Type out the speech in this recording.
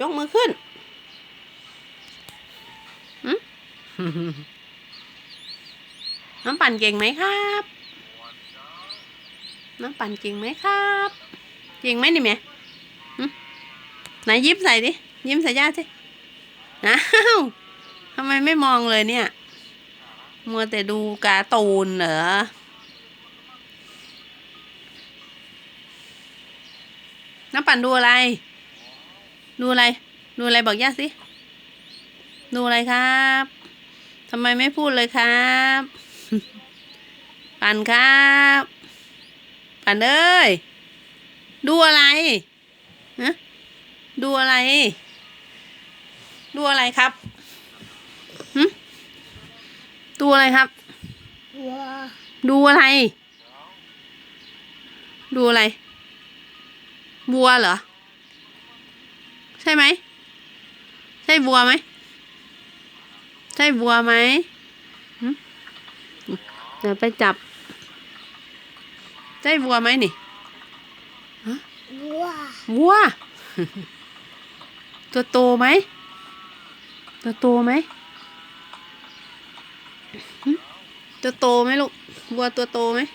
ยกมือขึ้นน้ำปั่นเก่งไหมครับ น้ำปั่นเก่งไหมครับ เก่งไหมนี่แม่ไหนยิ้มใส่ดิ ยิ้มใส่ย่าสิอ้าวทำไมไม่มองเลยเนี่ย มัวแต่ดูการ์ตูนเหรอน้ำปั่นดูอะไร ดูอะไร ดูอะไรบอกย่าสิ ดูอะไรครับทำไมไม่พูดเลยครับ ปั่นครับ ปั่นเอ้ย ดูอะไรฮะดูอะไร ดูอะไรครับหึดูอะไรครับ ดูอะไร ดูอะไรวัวเหรอ ใช่ไหม ใช่วัวไหม ใช่วัวไหมหึเดี๋ยวไปจับ ใช่วัวไหมนี่วัววัว ตัวโตไหม ตัวโตไหมหึตัวโตไหมลูกวัวตัวโตไหมว